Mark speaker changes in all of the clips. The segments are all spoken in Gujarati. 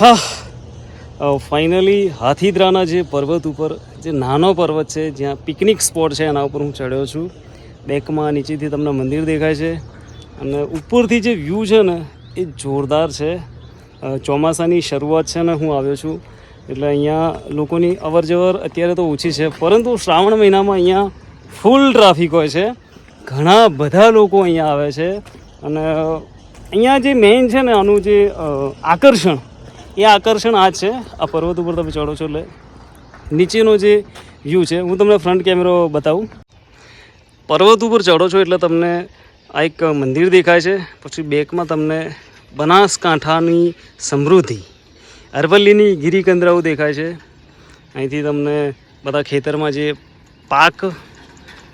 Speaker 1: હા. ફાઇનલી હાથીદ્રાના જે પર્વત ઉપર, જે નાનો પર્વત છે, જ્યાં પિકનિક સ્પોટ છે, એના ઉપર હું ચડ્યો છું. બેકમાં નીચેથી તમને મંદિર દેખાય છે. અને ઉપરથી જે વ્યૂ છે ને, એ જોરદાર છે. ચોમાસાની શરૂઆત છે ને હું આવ્યો છું. એટલે અહીંયા લોકોની અવર જવર અત્યારે તો ઓછી છે, પરંતુ શ્રાવણ મહિનામાં અહીંયા ફૂલ ટ્રાફિક હોય છે. ઘણા બધા લોકો અહીંયા આવે છે. અને અહીંયા જે મેઇન છે ને, આનું જે આકર્ષણ એ આકર્ષણ આ છે. આ પર્વત ઉપર તમે ચડો છો એટલે નીચેનો જે વ્યૂ છે, હું તમને ફ્રન્ટ કેમેરો બતાવું. પર્વત ઉપર ચડો છો એટલે તમને આ એક મંદિર દેખાય છે. પછી બેકમાં તમને બનાસકાંઠાની સમૃદ્ધિ, અરવલ્લીની ગિરિકંદરાઓ દેખાય છે. અહીંથી તમને બધા ખેતરમાં જે પાક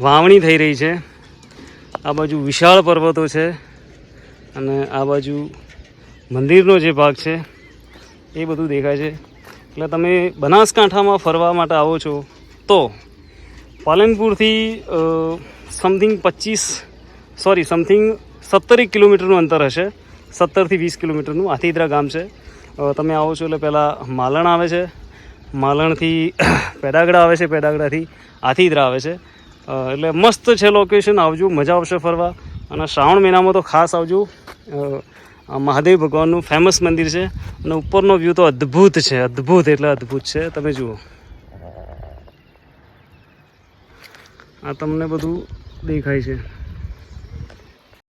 Speaker 1: વાવણી થઈ રહી છે. આ બાજુ વિશાળ પર્વતો છે અને આ બાજુ મંદિરનો જે ભાગ છે. એ બધું દેખાય છે. એટલે તમે બનાસકાંઠામાં ફરવા માટે આવો છો, તો પાલનપુરથી સમથિંગ પચીસ સોરી સમથિંગ સત્તરેક કિલોમીટરનું અંતર હશે. સત્તરથી વીસ કિલોમીટરનું આથીદરા ગામ છે. તમે આવો છો એટલે પહેલાં માલણ આવે છે. માલણથી પેડાગડા આવે છે પેડાગડાથી હાથીદરા આવે છે. એટલે મસ્ત છે લોકેશન આવજો, મજા આવશે ફરવા. અને શ્રાવણ મહિનામાં તો ખાસ આવજો. મહાદેવ ભગવાનનું ફેમસ મંદિર છે અને ઉપરનો વ્યૂ તો અદ્ભુત છે, અદ્ભુત એટલે અદ્ભુત છે. તમે જુઓ. આ તમને બધું દેખાય છે.